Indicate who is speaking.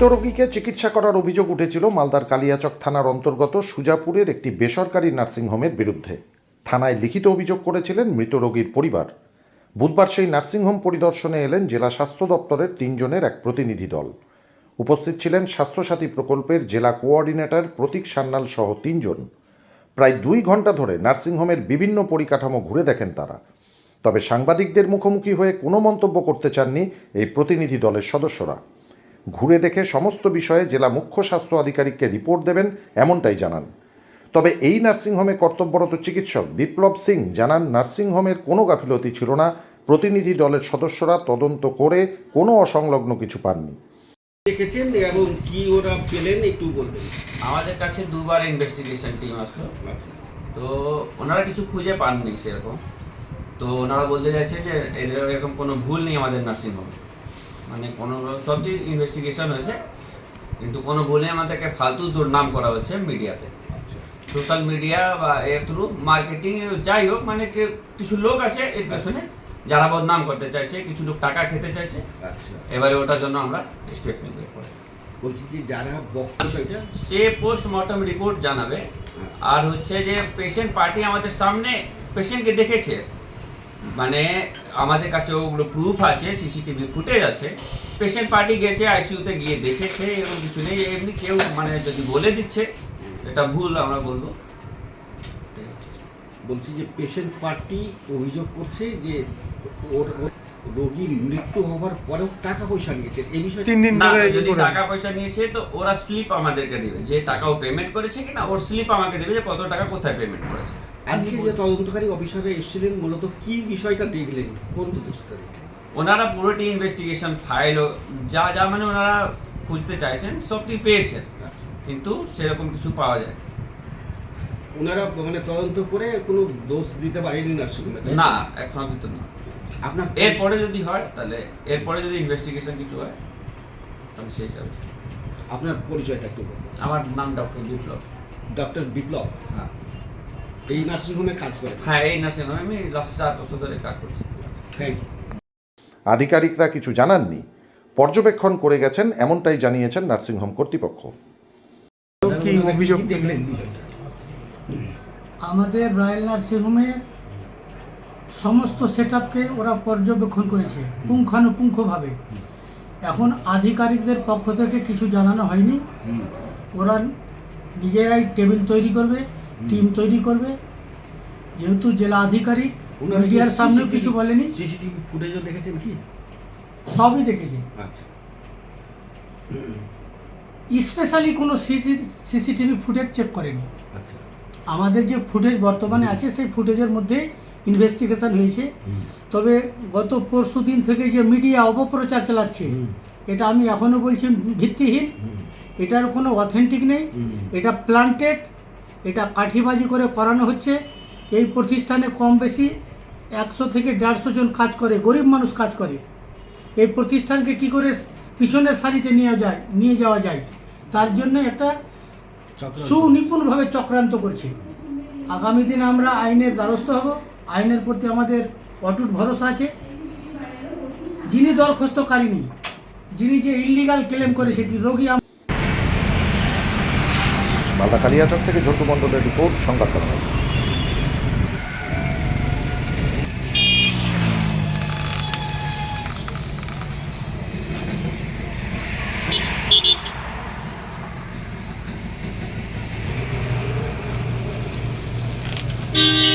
Speaker 1: মৃত রোগীকে চিকিৎসা করার অভিযোগ উঠেছিল মালদার কালিয়াচক থানার অন্তর্গত সুজাপুরের একটি বেসরকারি নার্সিংহোমের বিরুদ্ধে। থানায় লিখিত অভিযোগ করেছিলেন মৃত রোগীর পরিবার। বুধবার সেই নার্সিংহোম পরিদর্শনে এলেন জেলা স্বাস্থ্য দপ্তরের তিনজনের এক প্রতিনিধি দল। উপস্থিত ছিলেন স্বাস্থ্যসাথী প্রকল্পের জেলা কোঅর্ডিনেটর প্রতীক সান্যাল সহ তিনজন। প্রায় দুই ঘণ্টা ধরে নার্সিংহোমের বিভিন্ন পরিকাঠামো ঘুরে দেখেন তারা। তবে সাংবাদিকদের মুখোমুখি হয়ে কোনো মন্তব্য করতে চাননি এই প্রতিনিধি দলের সদস্যরা। ঘুরে দেখে সমস্ত বিষয়ে জেলা মুখ্য স্বাস্থ্য আধিকারিককে রিপোর্ট দেবেন এমনটাই জানান। তবে এই নার্সিংহোমে কর্তব্যরত চিকিৎসক বিপ্লব সিং জানান নার্সিংহোমের কোনো গাফিলতি ছিল না। প্রতিনিধি দলের সদস্যরা তদন্ত করে কোনো অসংলগ্ন কিছু পাননি।
Speaker 2: দেখেছেন এবং কি ওরা পেলেন একটু বলবেন।
Speaker 3: আমাদের কাছে দুবার ইনভেস্টিগেশন টিম আসলো। তো ওনারা কিছু খুঁজে পাননি সেরকম। তো ওনারা বলতে চাইছে যে এরকম কোনো ভুল নেই আমাদের নার্সিংহোমে। মানে কোনো সবটি ইনভেস্টিগেশন হয়েছে কিন্তু কোনো ভুলে আমাদেরকে ফালতু দুর্নাম করা হচ্ছে মিডিয়াতে।
Speaker 2: আচ্ছা।
Speaker 3: সোশ্যাল মিডিয়া বা এর থ্রু মার্কেটিং যাই হোক মানে কিছু লোক আছে এর পেছনে যারা বদনাম করতে চাইছে কিছু লোক টাকা খেতে চাইছে।
Speaker 2: আচ্ছা।
Speaker 3: এবারে ওটার জন্য আমরা স্টেপ নিব
Speaker 2: বলছি যে যারা
Speaker 3: সে পোস্টমর্টম রিপোর্ট জানাবে। আর হচ্ছে যে পেশেন্ট পার্টি আমাদের সামনে পেশেন্টকে দেখেছে। মানে আমাদের কাছে ওগুলো প্রুফ আছে সিসিটিভি ফুটেজ আছে। পেশেন্ট পার্টি গেছে আইসিউতে গিয়ে দেখেছে এরকম কিছু নেই, এমনি কেউ মানে যদি বলে দিচ্ছে, এটা ভুল আমরা বলব।
Speaker 2: বলছি যে পেশেন্ট পার্টি অভিযোগ করছে যে ওর ওর রোগী মৃত্যু হওয়ার পরেও টাকা পয়সা নিয়েছে। এই বিষয়ে
Speaker 4: তিন দিন ধরে
Speaker 3: যদি টাকা পয়সা নিয়েছে তো ওরা স্লিপ আমাদেরকে দেবে। যে টাকা ও পেমেন্ট করেছে কিনা ওর স্লিপ আমাকে দেবে যে কত টাকা কোথায় পেমেন্ট করেছে।
Speaker 2: আজকে যে তদন্তকারী অফিসারে এসেছিলেন মূলত কি বিষয়টা দেখলেন? কোন জিনিসটা?
Speaker 3: ওনারা পুরোটি ইনভেস্টিগেশন ফাইল যা যা মানে ওনারা খুঁজতে চাইছেন সবটি পেয়েছেন।
Speaker 2: আচ্ছা।
Speaker 3: কিন্তু সেরকম কিছু পাওয়া যায়
Speaker 2: ওনারা মানে তদন্ত করে কোনো দোষ দিতে পারেনি তাই
Speaker 3: না এখন অব্দি তো না
Speaker 2: আপনার
Speaker 3: এরপরে যদি হয় তাহলে এরপরে যদি ইনভেস্টিগেশন কিছু হয় তাহলে সেই হিসাবে।
Speaker 2: আপনার পরিচয়টা একটু
Speaker 3: আমার নাম ডক্টর বিপ্লব।
Speaker 2: ডক্টর বিপ্লব?
Speaker 3: হ্যাঁ।
Speaker 2: এই নার্সিংহোমে কাজ করেন
Speaker 3: হ্যাঁ এই নার্সিং হোমে আমি লাস্ট চার বছর ধরে কাজ করছি।
Speaker 2: থ্যাংক ইউ
Speaker 1: আধিকারিকরা কিছু জানাননি। পর্যবেক্ষণ করে গেছেন এমনটাই জানিয়েছেন নার্সিংহোম কর্তৃপক্ষ।
Speaker 4: কি অভিযোগ
Speaker 2: দেখলেন বিষয়টা?
Speaker 5: আমাদের রয়্যাল নার্সিংহোমের সমস্ত সেট ওরা পর্যবেক্ষণ করেছে পুঙ্খানুপুঙ্খভাবে। এখন আধিকারিকদের পক্ষ থেকে কিছু জানানো হয়নি। ওরা নিজেরাই টেবিল তৈরি করবে টিম তৈরি করবে। যেহেতু জেলা আধিকারিক মিডিয়ার
Speaker 2: CCTV
Speaker 5: কিছু বলেনি।
Speaker 2: সিসিটিভি ফুটেজও দেখেছেন কি?
Speaker 5: সবই দেখেছে।
Speaker 2: আচ্ছা।
Speaker 5: স্পেশালি কোনো সিসি সিসিটিভি ফুটেজ চেক করেনি।
Speaker 2: আচ্ছা।
Speaker 5: আমাদের যে ফুটেজ বর্তমানে আছে সেই ফুটেজের মধ্যে ইনভেস্টিগেশন হয়েছে। তবে গত পরশু দিন থেকে যে মিডিয়া অপপ্রচার চালাচ্ছে এটা আমি এখনও বলছি ভিত্তিহীন। এটার কোনো অথেন্টিক নেই। এটা প্লান্টেড এটা কাঠিবাজি করে করানো হচ্ছে। এই প্রতিষ্ঠানে কম বেশি একশো থেকে দেড়শো জন কাজ করে গরিব মানুষ কাজ করে। এই প্রতিষ্ঠানকে কি করে পিছনের সারিতে নিয়ে যায় নিয়ে যাওয়া যায়? তার জন্য একটা। সুনিপুণভাবে চক্রান্ত করছে। আগামী দিন আমরা আইনের দ্বারস্থ হব। আইনের প্রতি আমাদের অটুট ভরসা আছে। যিনি দরখাস্তকারিনী যিনি যে ইলিগাল ক্লেম করে সেটি রোগী
Speaker 1: মালদা কালিয়াচক থেকে ঝন্টু মণ্ডলের রিপোর্ট সংবাদ বাংলা।
Speaker 6: Thank